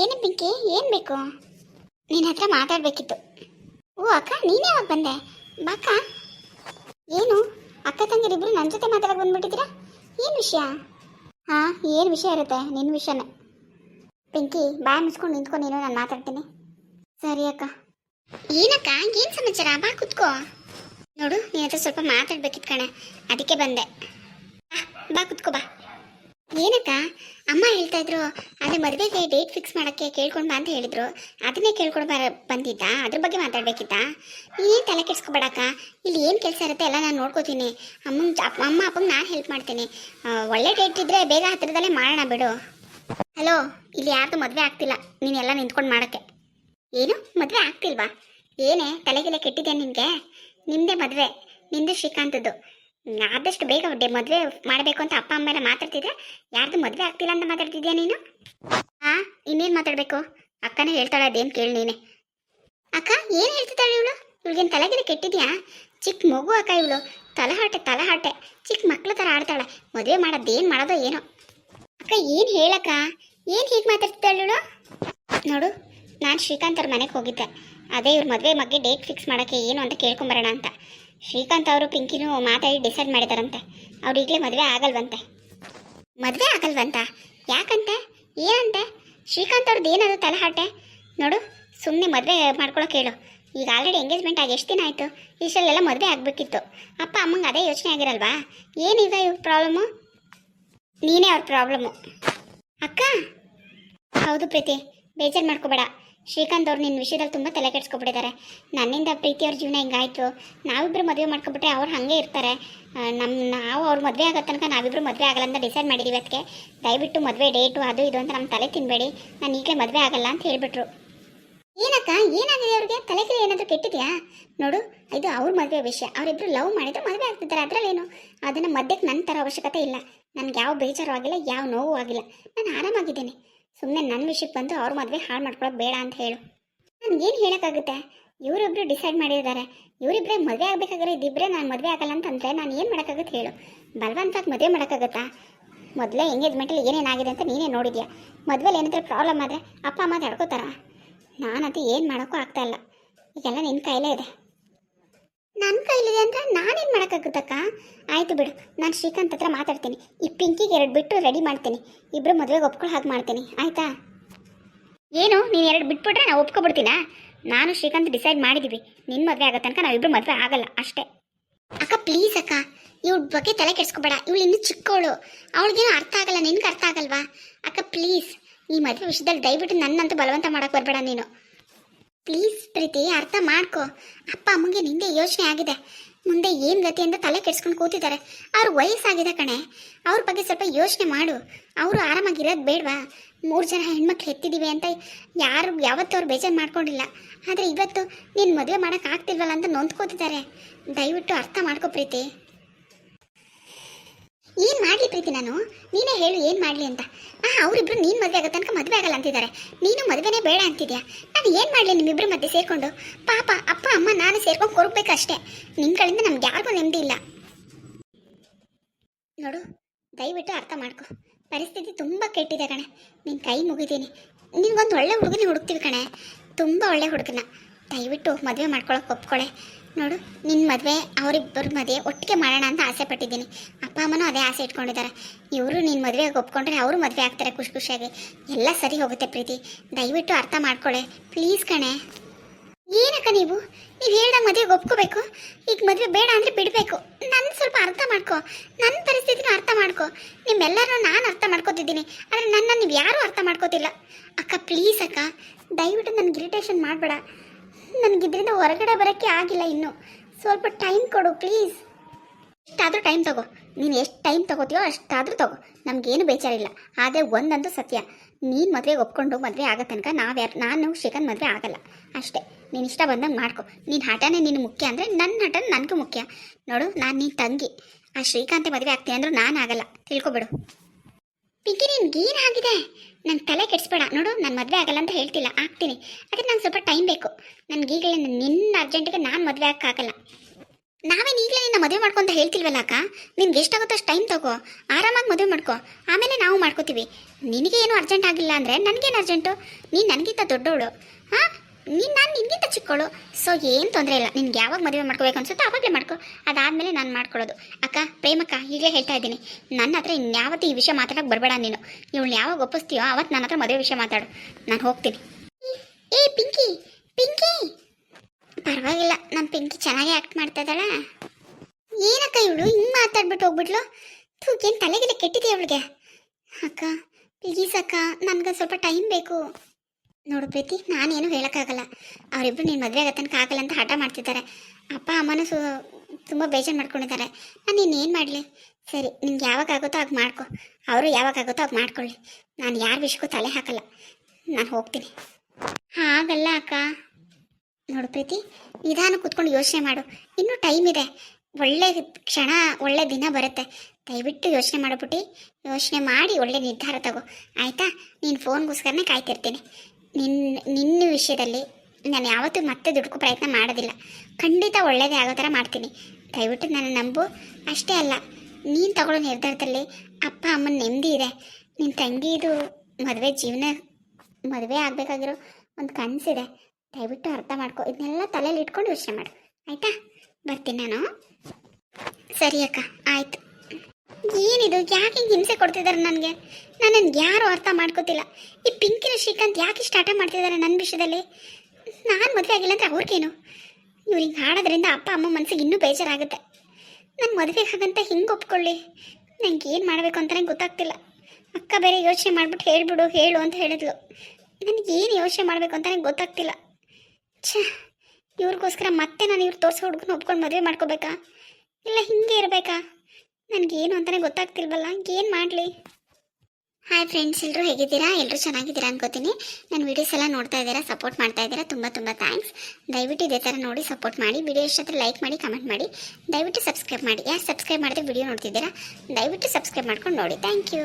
ಏನು ಪಿಂಕಿ, ಏನು ಬೇಕು? ನಿನ್ನ ಹತ್ರ ಮಾತಾಡಬೇಕಿತ್ತು. ಓ, ಅಕ್ಕ, ನೀನೇ ಯಾವಾಗ ಬಂದೆ? ಬಾಕ ಏನು? ಅಕ್ಕ ತಂಗಿರಿಬ್ರು ನನ್ನ ಜೊತೆ ಮಾತಾಡಕ್ಕೆ ಬಂದ್ಬಿಟ್ಟಿದ್ದೀರಾ? ಏನು ವಿಷಯ? ಹಾಂ, ಏನು ವಿಷಯ ಇರುತ್ತೆ? ನಿನ್ನ ವಿಷಯನೇ. ಪಿಂಕಿ, ಬಾಯ್ ಮುಚ್ಕೊಂಡು ನಿಂತ್ಕೊಂಡು ನೀನು ನಾನು ಮಾತಾಡ್ತೀನಿ. ಸರಿ, ಅಕ್ಕ. ಏನಕ್ಕ, ಏನು ಸಮಾಚಾರ? ಬಾ, ಕುತ್ಕೋ. ನೋಡು ನಿನ್ನ ಹತ್ರ ಸ್ವಲ್ಪ ಮಾತಾಡ್ಬೇಕಿತ್ತು ಕಣೆ. ಅದಕ್ಕೆ ಬಂದೆ. ಬಾ, ಕುತ್ಕೋ, ಬಾ. ಏನಕ್ಕ? ಅಮ್ಮ ಹೇಳ್ತಾ ಇದ್ರು, ಅದೇ ಮದುವೆಗೆ ಡೇಟ್ ಫಿಕ್ಸ್ ಮಾಡೋಕ್ಕೆ ಕೇಳ್ಕೊಂಡು ಬಾ ಅಂತ ಹೇಳಿದ್ರು. ಅದನ್ನೇ ಕೇಳ್ಕೊಂಡು ಬರ, ಬಂದಿದ್ದ? ಅದ್ರ ಬಗ್ಗೆ ಮಾತಾಡ್ಬೇಕಿತ್ತ? ನೀನು ತಲೆ ಕೆಡ್ಸ್ಕೊಬೇಡಕ್ಕ? ಇಲ್ಲಿ ಏನು ಕೆಲಸ ಇರುತ್ತೆ ಎಲ್ಲ ನಾನು ನೋಡ್ಕೋತೀನಿ. ಅಮ್ಮನ ಅಮ್ಮ, ಅಪ್ಪಂಗೆ ನಾನು ಹೆಲ್ಪ್ ಮಾಡ್ತೀನಿ. ಒಳ್ಳೆ ಡೇಟ್ ಇದ್ದರೆ ಬೇಗ ಹತ್ತಿರದಲ್ಲೇ ಮಾಡೋಣ ಬಿಡು. ಹಲೋ ಇಲ್ಲಿ ಯಾರ್ದು ಮದುವೆ ಆಗ್ತಿಲ್ಲ. ನೀನೆಲ್ಲ ನಿಂತ್ಕೊಂಡು ಮಾಡೋಕ್ಕೆ. ಏನು? ಮದುವೆ ಆಗ್ತಿಲ್ವಾ? ಏನೇ? ತಲೆಗೆಲೆ ಕೆಟ್ಟಿದೆ ನಿನಗೆ? ನಿಮ್ಮದೇ ಮದುವೆ. ನಿಂದು ಶ್ರೀಕಾಂತದ್ದು. ಆದಷ್ಟು ಬೇಗ ಮದುವೆ ಮಾಡಬೇಕು ಅಂತ ಅಪ್ಪ, ಅಮ್ಮ ಎಲ್ಲ ಮಾತಾಡ್ತಿದ್ರೆ ಯಾರ್ದು ಮದುವೆ ಆಗ್ತಿಲ್ಲ ಅಂತ ಮಾತಾಡ್ತಿದ್ಯಾ ನೀನು? ಹಾ ಇನ್ನೇನು ಮಾತಾಡಬೇಕು? ಅಕ್ಕನೇ ಹೇಳ್ತಾಳೆ, ಅದೇನು ಕೇಳಿ ನೀನೆ. ಅಕ್ಕ, ಏನು ಹೇಳ್ತಿದ್ದಾಳೆ ಇವಳು? ಇವಳಿಗೇನು ತಲೆಗಿನ ಕೆಟ್ಟಿದ್ಯಾ? ಚಿಕ್ಕ ಮಗು ಅಕ್ಕ ಇವಳು. ತಲಹಾಟೆ ತಲಹಾಟೆ ಚಿಕ್ಕ ಮಕ್ಳು ಥರ ಆಡ್ತಾಳೆ. ಮದುವೆ ಮಾಡೋದೇನು ಮಾಡೋದೋ ಏನೋ. ಅಕ್ಕ, ಏನು ಹೇಳಕ್ಕ? ಏನು ಹೀಗೆ ಮಾತಾಡ್ತಿದ್ದಾಳೆ ಇವಳು? ನೋಡು, ನಾನು ಶ್ರೀಕಾಂತ್ ಅವ್ರ ಮನೆಗೆ ಹೋಗಿದ್ದೆ. ಅದೇ ಇವ್ರ ಮದುವೆ ಬಗ್ಗೆ ಡೇಟ್ ಫಿಕ್ಸ್ ಮಾಡೋಕ್ಕೆ ಏನು ಅಂತ ಕೇಳ್ಕೊಂಬರೋಣ ಅಂತ. ಶ್ರೀಕಾಂತ್ ಅವರು ಪಿಂಕಿನೂ ಮಾತಾಡಿ ಡಿಸೈಡ್ ಮಾಡಿದಾರಂತೆ. ಅವ್ರು ಈಗಲೇ ಮದುವೆ ಆಗಲ್ವಂತೆ. ಮದುವೆ ಆಗಲ್ವಂತ? ಯಾಕಂತೆ? ಏನಂತೆ? ಶ್ರೀಕಾಂತ್ ಅವ್ರದ್ದು ಏನದು ತಲಹಾಟೆ? ನೋಡು ಸುಮ್ಮನೆ ಮದುವೆ ಮಾಡ್ಕೊಳಕ್ಕೆ ಹೇಳು ಈಗ ಆಲ್ರೆಡಿ ಎಂಗೇಜ್ಮೆಂಟ್ ಆಗಿ ಎಷ್ಟು ದಿನ ಆಯಿತು? ಇಷ್ಟರಲ್ಲೆಲ್ಲ ಮದುವೆ ಆಗಬೇಕಿತ್ತು. ಅಪ್ಪ, ಅಮ್ಮಂಗೆ ಅದೇ ಯೋಚನೆ ಆಗಿರಲ್ವಾ? ಏನಿದೆ ಇವ್ರ ಪ್ರಾಬ್ಲಮ್ಮು ನೀನೇ ಅವ್ರ ಪ್ರಾಬ್ಲಮ್ಮು ಅಕ್ಕ? ಹೌದು ಪ್ರೀತಿ, ಬೇಜಾರು ಮಾಡ್ಕೋಬೇಡ. ಶ್ರೀಕಾಂತ್ ಅವ್ರು ನಿನ್ನ ವಿಷಯದಲ್ಲಿ ತುಂಬ ತಲೆ ಕೆಡಿಸ್ಕೊಬಿಟ್ಟಿದ್ದಾರೆ. ನನ್ನಿಂದ ಪ್ರೀತಿ ಅವ್ರ ಜೀವನ ಹೆಂಗಾಯಿತು. ನಾವಿಬ್ಬರು ಮದುವೆ ಮಾಡ್ಕೊಬಿಟ್ರೆ ಅವ್ರು ಹಾಗೆ ಇರ್ತಾರೆ. ನಮ್ಮ ನಾವು ಅವ್ರ ಮದುವೆ ಆಗೋ ತನಕ ನಾವಿಬ್ಬರು ಮದುವೆ ಆಗಲ್ಲ ಅಂತ ಡಿಸೈಡ್ ಮಾಡಿದ್ದೀವಿ ಅದಕ್ಕೆ ದಯವಿಟ್ಟು ಮದುವೆ ಡೇಟು ಅದು ಇದು ಅಂತ ನಮ್ಮ ತಲೆ ತಿನ್ನಬೇಡಿ ನಾನು ಈಗಲೇ ಮದುವೆ ಆಗಲ್ಲ ಅಂತ ಹೇಳಿಬಿಟ್ರು. ಏನಕ್ಕ, ಏನಾಗಿದೆ ಅವ್ರಿಗೆ? ತಲೆಗೆ ಏನಾದರೂ ಕೆಟ್ಟಿದ್ಯಾ? ನೋಡು, ಇದು ಅವ್ರ ಮದುವೆ ವಿಷಯ. ಅವರಿಬ್ರು ಲವ್ ಮಾಡಿದ್ರು ಮದುವೆ ಆಗ್ತಿದ್ದಾರೆ. ಅದರಲ್ಲೇನು? ಅದನ್ನು ಮಧ್ಯಕ್ಕೆ ನನ್ನ ಥರ ಅವಶ್ಯಕತೆ ಇಲ್ಲ. ನನಗೆ ಯಾವ ಬೇಜಾರು ಆಗಿಲ್ಲ, ಯಾವ ನೋವು ಆಗಿಲ್ಲ. ನಾನು ಆರಾಮಾಗಿದ್ದೇನೆ. ಸುಮ್ಮನೆ ನನ್ನ ವಿಷಯಕ್ಕೆ ಬಂದು ಅವ್ರ ಮದುವೆ ಹಾಳು ಮಾಡ್ಕೊಳ್ಳೋದು ಬೇಡ ಅಂತ ಹೇಳು. ನನಗೇನು ಹೇಳೋಕ್ಕಾಗುತ್ತೆ? ಇವರಿಬ್ರು ಡಿಸೈಡ್ ಮಾಡಿದ್ದಾರೆ ಇವರಿಬ್ಬರೇ ಮದುವೆ ಆಗಬೇಕಾದ್ರೆ ಇದಿಬ್ಬರೇ ನಾನು ಮದುವೆ ಆಗಲ್ಲ ಅಂತಂದರೆ ನಾನು ಏನು ಮಾಡೋಕ್ಕಾಗುತ್ತೆ ಹೇಳು? ಬಲವಂತಾಗಿ ಮದುವೆ ಮಾಡೋಕ್ಕಾಗುತ್ತಾ? ಮೊದಲೇ ಎಂಗೇಜ್ಮೆಂಟಲ್ಲಿ ಏನೇನಾಗಿದೆ ಅಂತ ನೀನೇ ನೋಡಿದ್ಯಾ? ಮದುವೆಲಿ ಏನಾದರೂ ಪ್ರಾಬ್ಲಮ್ ಆದರೆ ಅಪ್ಪ, ಅಮ್ಮ ತಡ್ಕೋತಾರ ನಾನಂತೂ ಏನು ಮಾಡೋಕ್ಕೂ ಆಗ್ತಾಯಿಲ್ಲ ಈಗೆಲ್ಲ ನಿನ್ನ ಕೈಲೇ ಇದೆ. ನನ್ನ ಕೈಲಿದೆ ಅಂದರೆ ನಾನೇನು ಮಾಡೋಕ್ಕಾಗುತ್ತಕ್ಕ? ಆಯಿತು ಬಿಡು, ನಾನು ಶ್ರೀಕಾಂತ್ ಹತ್ರ ಮಾತಾಡ್ತೀನಿ. ಈ ಪಿಂಕಿಗೆ ಎರಡು ಬಿಟ್ಟು ರೆಡಿ ಮಾಡ್ತೀನಿ. ಇಬ್ಬರು ಮದುವೆಗೆ ಒಪ್ಕೊಳ್ಳೋ ಹಾಗೆ ಮಾಡ್ತೀನಿ. ಆಯಿತಾ? ಏನು, ನೀನು ಎರಡು ಬಿಟ್ಬಿಟ್ರೆ ನಾವು ಒಪ್ಕೊಬಿಡ್ತೀನಾ? ನಾನು ಶ್ರೀಕಾಂತ್ ಡಿಸೈಡ್ ಮಾಡಿದ್ದೀವಿ ನಿನ್ನ ಮದುವೆ ಆಗೋ ತನಕ ನಾವಿಬ್ಬರು ಮದುವೆ ಆಗಲ್ಲ, ಅಷ್ಟೇ. ಅಕ್ಕ ಪ್ಲೀಸ್ ಅಕ್ಕ. ಇವಳ ಬಗ್ಗೆ ತಲೆ ಕೆಡಿಸ್ಕೊಬೇಡ. ಇವಳು ಇನ್ನೂ ಚಿಕ್ಕವಳು ಅವಳಿಗೇನು ಅರ್ಥ ಆಗಲ್ಲ, ನಿನ್ಗೆ ಅರ್ಥ ಆಗಲ್ವಾ? ಅಕ್ಕ ಪ್ಲೀಸ್ ಈ ಮದುವೆ ವಿಷಯದಲ್ಲಿ ದಯವಿಟ್ಟು ನನ್ನಂತೂ ಬಲವಂತ ಮಾಡೋಕೆ ಬರಬೇಡ ನೀನು. ಪ್ಲೀಸ್ ಪ್ರೀತಿ, ಅರ್ಥ ಮಾಡ್ಕೋ. ಅಪ್ಪ ಅಮ್ಮಗೆ ನಿಂದೆ ಯೋಚನೆ ಆಗಿದೆ. ಮುಂದೆ ಏನು ಗತಿ ಅಂತ ತಲೆ ಕೆಡ್ಸ್ಕೊಂಡು ಕೂತಿದ್ದಾರೆ. ಅವ್ರ ವಯಸ್ಸಾಗಿದೆ ಕಣೆ. ಅವ್ರ ಬಗ್ಗೆ ಸ್ವಲ್ಪ ಯೋಚನೆ ಮಾಡು. ಅವರು ಆರಾಮಾಗಿರೋದು ಬೇಡವಾ? ಮೂರು ಜನ ಹೆಣ್ಮಕ್ಳು ಹೆತ್ತಿದ್ದೀವಿ ಅಂತ ಯಾರು, ಯಾವತ್ತೂ ಅವ್ರು ಬೇಜಾರು ಮಾಡ್ಕೊಂಡಿಲ್ಲ. ಆದರೆ ಇವತ್ತು ನೀನು ಮದುವೆ ಮಾಡೋಕ್ಕಾಗ್ತಿಲ್ವಲ್ಲ ಅಂತ ನೊಂದ್ಕೋತಿದ್ದಾರೆ. ದಯವಿಟ್ಟು ಅರ್ಥ ಮಾಡ್ಕೋ ಪ್ರೀತಿ. ಏನು ಮಾಡ್ಲಿ ಪ್ರೀತಿ ನಾನು? ನೀನೇ ಹೇಳು ಏನು ಮಾಡಲಿ ಅಂತ. ಆ, ಅವರಿಬ್ರು ನೀನು ಮದುವೆ ಆಗೋ ತನಕ ಮದುವೆ ಆಗಲ್ಲ ಅಂತಿದ್ದಾರೆ. ನೀನು ಮದುವೆನೇ ಬೇಡ ಅಂತಿದ್ಯಾ? ನಾನು ಏನು ಮಾಡಲಿ ನಿಮ್ಮಿಬ್ಬರ ಮಧ್ಯೆ ಸೇರಿಕೊಂಡು? ಪಾಪ, ಅಪ್ಪ, ಅಮ್ಮ, ನಾನು ಸೇರ್ಕೊಂಡು ಕೊರಬೇಕಷ್ಟೇ ನಿಮ್ಮ ಕಡೆಯಿಂದ ನಮ್ಗೆ ಯಾರಿಗೂ ನೆಮ್ಮದಿ ಇಲ್ಲ. ನೋಡು, ದಯವಿಟ್ಟು ಅರ್ಥ ಮಾಡ್ಕೊ. ಪರಿಸ್ಥಿತಿ ತುಂಬ ಕೆಟ್ಟಿದೆ ಕಣೆ. ನಿನ್ ಕೈ ಮುಗಿದೀನಿ ನಿನ್ಗೊಂದು ಒಳ್ಳೆ ಹುಡುಗನೇ ಹುಡುಕ್ತೀವಿ ಕಣೆ. ತುಂಬ ಒಳ್ಳೆ ಹುಡುಗನ. ದಯವಿಟ್ಟು ಮದುವೆ ಮಾಡ್ಕೊಳಕ್ಕೆ ಒಪ್ಕೊಳೆ. ನೋಡು ನಿನ್ನ ಮದುವೆ, ಅವರಿಬ್ಬರ ಮದುವೆ ಒಟ್ಟಿಗೆ ಮಾಡೋಣ ಅಂತ ಆಸೆ ಪಟ್ಟಿದ್ದೀನಿ. ಅಪ್ಪ, ಅಮ್ಮನೂ ಅದೇ ಆಸೆ ಇಟ್ಕೊಂಡಿದ್ದಾರೆ. ಇವರು ನಿನ್ನ ಮದುವೆಗೆ ಒಪ್ಕೊಂಡ್ರೆ ಅವರು ಮದುವೆ ಆಗ್ತಾರೆ ಖುಷಿ ಖುಷಿಯಾಗಿ ಎಲ್ಲ ಸರಿ ಹೋಗುತ್ತೆ ಪ್ರೀತಿ. ದಯವಿಟ್ಟು ಅರ್ಥ ಮಾಡ್ಕೊಳ್ಳೆ ಪ್ಲೀಸ್ ಕಣೆ. ಏನಕ್ಕ ನೀವು? ನೀವು ಹೇಳ್ದಂಗೆ ಮದುವೆಗೆ ಒಪ್ಕೋಬೇಕು. ಈಗ ಮದುವೆ ಬೇಡ ಅಂದರೆ ಬಿಡಬೇಕು. ನನ್ನ ಸ್ವಲ್ಪ ಅರ್ಥ ಮಾಡ್ಕೋ. ನನ್ನ ಪರಿಸ್ಥಿತಿನೂ ಅರ್ಥ ಮಾಡ್ಕೋ. ನಿಮ್ಮೆಲ್ಲರೂ ನಾನು ಅರ್ಥ ಮಾಡ್ಕೋತಿದ್ದೀನಿ. ಆದರೆ ನನ್ನ ನೀವು ಯಾರೂ ಅರ್ಥ ಮಾಡ್ಕೋತಿಲ್ಲ. ಅಕ್ಕ, ಪ್ಲೀಸ್ ಅಕ್ಕ. ದಯವಿಟ್ಟು ನನಗೆ ಇರಿಟೇಷನ್ ಮಾಡಬೇಡ. ನನಗಿದ್ರಿಂದ ಹೊರಗಡೆ ಬರೋಕ್ಕೆ ಆಗಿಲ್ಲ ಇನ್ನು. ಸ್ವಲ್ಪ ಟೈಮ್ ಕೊಡು ಪ್ಲೀಸ್ ಎಷ್ಟಾದರೂ ಟೈಮ್ ತಗೋ. ನೀನು ಎಷ್ಟು ಟೈಮ್ ತಗೋತೀಯೋ ಅಷ್ಟಾದರೂ ತಗೋ. ನಮಗೇನು ಬೇಜಾರಿಲ್ಲ. ಆದರೆ ಒಂದಂತೂ ಸತ್ಯ. ನೀನು ಮದುವೆಗೆ ಒಪ್ಕೊಂಡು ಮದುವೆ ಆಗೋ ತನಕ ನಾವು ಯಾರು ನಾನು ಶ್ರೀಕಾಂತ್ ಮದುವೆ ಆಗಲ್ಲ. ಅಷ್ಟೇ. ನೀನು ಇಷ್ಟ ಬಂದಂಗೆ ಮಾಡ್ಕೊ. ನಿನ್ನ ಹಠನೇ ನಿನ್ನ ಮುಖ್ಯ ಅಂದರೆ ನನ್ನ ಹಠ ನನಗೂ ಮುಖ್ಯ. ನೋಡು, ನಾನು ನಿನ್ನ ತಂಗಿ. ಆ ಶ್ರೀಕಾಂತೆ ಮದುವೆ ಆಗ್ತೀನಿ ಅಂದರೂ ನಾನು ಆಗಲ್ಲ. ತಿಳ್ಕೊಬಿಡು. ಪಿಂಕಿ, ನಿನ್ಗೆ ಆಗಿದೆ ನನ್ನ ತಲೆ ಕೆಡಿಸ್ಬೇಡ. ನೋಡು, ನಾನು ಮದುವೆ ಆಗಲ್ಲ ಅಂತ ಹೇಳ್ತಿಲ್ಲ. ಆಗ್ತೀನಿ. ಆದರೆ ನಂಗೆ ಸ್ವಲ್ಪ ಟೈಮ್ ಬೇಕು. ನನಗೀಗಲೇ ನಿನ್ನ ಅರ್ಜೆಂಟಿಗೆ ನಾನು ಮದುವೆ ಆಗಕ್ಕಾಗಲ್ಲ. ನಾವೇನು ಈಗಲೇ ನಿನ್ನ ಮದುವೆ ಮಾಡ್ಕೊಂತ ಹೇಳ್ತಿಲ್ವಲ್ಲ ಅಕ್ಕ? ನಿನ್ಗೆ ಎಷ್ಟಾಗುತ್ತೋ ಅಷ್ಟು ಟೈಮ್ ತಗೋ. ಆರಾಮಾಗಿ ಮದುವೆ ಮಾಡ್ಕೋ. ಆಮೇಲೆ ನಾವು ಮಾಡ್ಕೋತೀವಿ. ನಿನಗೆ ಏನು ಅರ್ಜೆಂಟ್ ಆಗಿಲ್ಲ ಅಂದರೆ ನನಗೇನು ಅರ್ಜೆಂಟು? ನೀನು ನನಗಿಂತ ದೊಡ್ಡವಳು ಹಾಂ? ನೀನು ನಾನು ನಿನಗಿಂತ ಚಿಕ್ಕವಳು ಸೊ ಏನು ತೊಂದರೆ ಇಲ್ಲ. ನಿನ್ಗೆ ಯಾವಾಗ ಮದುವೆ ಮಾಡ್ಕೋಬೇಕು ಅನ್ಸುತ್ತೋ ಆವಾಗಲೇ ಮಾಡ್ಕೊ. ಅದಾದಮೇಲೆ ನಾನು ಮಾಡ್ಕೊಳ್ಳೋದು. ಅಕ್ಕ, ಪ್ರೇಮಕ್ಕ, ಈಗಲೇ ಹೇಳ್ತಾ ಇದ್ದೀನಿ. ನನ್ನ ಹತ್ರ ಇನ್ಯಾವತ್ತೂ ಈ ವಿಷಯ ಮಾತಾಡೋಕೆ ಬರಬೇಡ ನೀನು. ಇವಳು ಯಾವಾಗ ಒಪ್ಪಿಸ್ತೀಯೋ ಅವತ್ತು ನನ್ನ ಹತ್ರ ಮದುವೆ ವಿಷಯ ಮಾತಾಡು. ನಾನು ಹೋಗ್ತೀನಿ. ಏ, ಪಿಂಕಿ! ಪಿಂಕಿ! ಪರವಾಗಿಲ್ಲ. ನಮ್ಮ ಪಿಂಕಿ ಚೆನ್ನಾಗಿ ಆ್ಯಕ್ಟ್ ಮಾಡ್ತಾ ಇದ್ದಾಳೆ. ಏನಕ್ಕ ಇವಳು? ಹಿಂಗೆ ಮಾತಾಡ್ಬಿಟ್ಟು ಹೋಗ್ಬಿಟ್ಲು. ತೂಕೇನು ತಲೆಗೆಲ್ಲ ಕೆಟ್ಟಿದೆ ಅವಳಿಗೆ? ಅಕ್ಕ ಪ್ಲೀಸ್ ಅಕ್ಕ. ನನಗೆ ಸ್ವಲ್ಪ ಟೈಮ್ ಬೇಕು. ನೋಡು ಪ್ರೀತಿ, ನಾನೇನು ಹೇಳೋಕ್ಕಾಗಲ್ಲ. ಅವರಿಬ್ಬರು ನೀನು ಮದುವೆ ಆಗತ್ತನಕ ಆಗಲ್ಲ ಅಂತ ಹಠ ಮಾಡ್ತಿದ್ದಾರೆ. ಅಪ್ಪ, ಅಮ್ಮನೂ ಸು, ತುಂಬ ಬೇಜಾರು ಮಾಡ್ಕೊಂಡಿದ್ದಾರೆ. ನಾನು ಇನ್ನೇನು ಮಾಡಲಿ? ಸರಿ ನಿಮ್ಗೆ ಯಾವಾಗ ಆಗುತ್ತೋ ಆಗ ಮಾಡ್ಕೊ. ಅವರು ಯಾವಾಗ ಆಗುತ್ತೋ ಆಗ ಮಾಡ್ಕೊಳ್ಳಿ. ನಾನು ಯಾರ ವಿಷಯಕ್ಕೂ ತಲೆ ಹಾಕಲ್ಲ. ನಾನು ಹೋಗ್ತೀನಿ. ಹಾಗಲ್ಲ ಅಕ್ಕ. ನೋಡು ಪ್ರೀತಿ, ನಿಧಾನ ಕೂತ್ಕೊಂಡು ಯೋಚನೆ ಮಾಡು. ಇನ್ನೂ ಟೈಮ್ ಇದೆ. ಒಳ್ಳೆ ಕ್ಷಣ, ಒಳ್ಳೆ ದಿನ ಬರುತ್ತೆ. ದಯವಿಟ್ಟು ಯೋಚನೆ ಮಾಡಿಬಿಟ್ಟು ಯೋಚನೆ ಮಾಡಿ ಒಳ್ಳೆ ನಿರ್ಧಾರ ತಗೋ. ಆಯಿತಾ? ನೀನು ಫೋನ್ಗೋಸ್ಕರನೇ ಕಾಯ್ತಿರ್ತೀನಿ. ನಿನ್ನ ನಿನ್ನ ವಿಷಯದಲ್ಲಿ ನಾನು ಯಾವತ್ತೂ ಮತ್ತೆ ದುಡುಕು ಪ್ರಯತ್ನ ಮಾಡೋದಿಲ್ಲ. ಖಂಡಿತ ಒಳ್ಳೆಯದೇ ಆಗೋ ಥರ ಮಾಡ್ತೀನಿ. ದಯವಿಟ್ಟು ನನ್ನ ನಂಬು. ಅಷ್ಟೇ ಅಲ್ಲ, ನೀನು ತಗೊಳ್ಳೋ ನಿರ್ಧಾರದಲ್ಲಿ ಅಪ್ಪ ಅಮ್ಮನ ನೆಮ್ಮದಿ ಇದೆ. ನಿನ್ನ ತಂಗಿದು ಮದುವೆ ಜೀವನ, ಮದುವೆ ಆಗಬೇಕಾಗಿರೋ ಒಂದು ಕನಸಿದೆ. ದಯವಿಟ್ಟು ಅರ್ಥ ಮಾಡ್ಕೊ. ಇದನ್ನೆಲ್ಲ ತಲೆಯಲ್ಲಿ ಇಟ್ಕೊಂಡು ಯೋಚನೆ ಮಾಡು. ಆಯಿತಾ? ಬರ್ತೀನಿ ನಾನು. ಸರಿ ಅಕ್ಕ, ಆಯಿತು. ಏನಿದು? ಯಾಕೆ ಹಿಂಸೆ ಕೊಡ್ತಿದ್ದಾರೆ ನನಗೆ? ನನ್ನನ್ನು ಯಾರು ಅರ್ಥ ಮಾಡ್ಕೋತಿಲ್ಲ? ಈ ಪಿಂಕಿನ ಶ್ರೀಕಾಂತ್ ಯಾಕೆ ಸ್ಟಾರ್ಟ ಮಾಡ್ತಿದ್ದಾರೆ ನನ್ನ ವಿಷಯದಲ್ಲಿ? ನಾನು ಮದುವೆ ಆಗಿಲ್ಲ ಅಂದರೆ ಅವ್ರಿಗೇನು? ಇವ್ರಿಗೆ ಹಾಡೋದ್ರಿಂದ ಅಪ್ಪ, ಅಮ್ಮ ಮನಸ್ಸಿಗೆ ಇನ್ನೂ ಬೇಜಾರಾಗುತ್ತೆ. ನನ್ನ ಮದುವೆ ಹಾಗಂತ ಹಿಂಗೆ ಒಪ್ಕೊಳ್ಳಿ. ನನಗೆ ಏನು ಮಾಡಬೇಕು ಅಂತಲೇ ಗೊತ್ತಾಗ್ತಿಲ್ಲ. ಅಕ್ಕ ಬೇರೆ ಯೋಚನೆ ಮಾಡ್ಬಿಟ್ಟು ಹೇಳ್ಬಿಡು, ಹೇಳು ಅಂತ ಹೇಳಿದ್ಲು. ನನಗೆ ಏನು ಯೋಚನೆ ಮಾಡಬೇಕು ಅಂತಲೇ ಗೊತ್ತಾಗ್ತಿಲ್ಲ. ಛ, ಇವ್ರಿಗೋಸ್ಕರ ಮತ್ತೆ ನಾನು ಇವ್ರು ತೋರಿಸೋ ಹುಡುಗನ ಒಪ್ಕೊಂಡು ಮದುವೆ ಮಾಡ್ಕೋಬೇಕಾ? ಇಲ್ಲ, ಹಿಂಗೆ ಇರಬೇಕಾ? ನನಗೇನು ಅಂತಲೇ ಗೊತ್ತಾಗ್ತಿಲ್ವಲ್ಲ? ಏನು ಮಾಡಲಿ? ಹಾಯ್ ಫ್ರೆಂಡ್ಸ್ ಎಲ್ಲರೂ ಹೇಗಿದ್ದೀರಾ? ಎಲ್ಲರೂ ಚೆನ್ನಾಗಿದ್ದೀರಾ ಅನ್ಕೋತೀನಿ. ನನ್ನ ವೀಡಿಯೋಸ್ ಎಲ್ಲ ನೋಡ್ತಾ ಇದ್ದೀರಾ ಸಪೋರ್ಟ್ ಮಾಡ್ತಾ ಇದ್ದೀರಾ, ತುಂಬ ತುಂಬ ಥ್ಯಾಂಕ್ಸ್ ದಯವಿಟ್ಟು ಇದೇ ಥರ ನೋಡಿ ಸಪೋರ್ಟ್ ಮಾಡಿ ವಿಡಿಯೋ ಇಷ್ಟ ಲೈಕ್ ಮಾಡಿ ಕಮೆಂಟ್ ಮಾಡಿ. ದಯವಿಟ್ಟು ಸಬ್ಸ್ಕ್ರೈಬ್ ಮಾಡಿ. ಯಾರು ಸಬ್ಸ್ಕ್ರೈಬ್ ಮಾಡಿದ್ರೆ ವಿಡಿಯೋ ನೋಡ್ತಿದ್ದೀರಾ? ದಯವಿಟ್ಟು ಸಬ್ಸ್ಕ್ರೈಬ್ ಮಾಡ್ಕೊಂಡು ನೋಡಿ. Thank you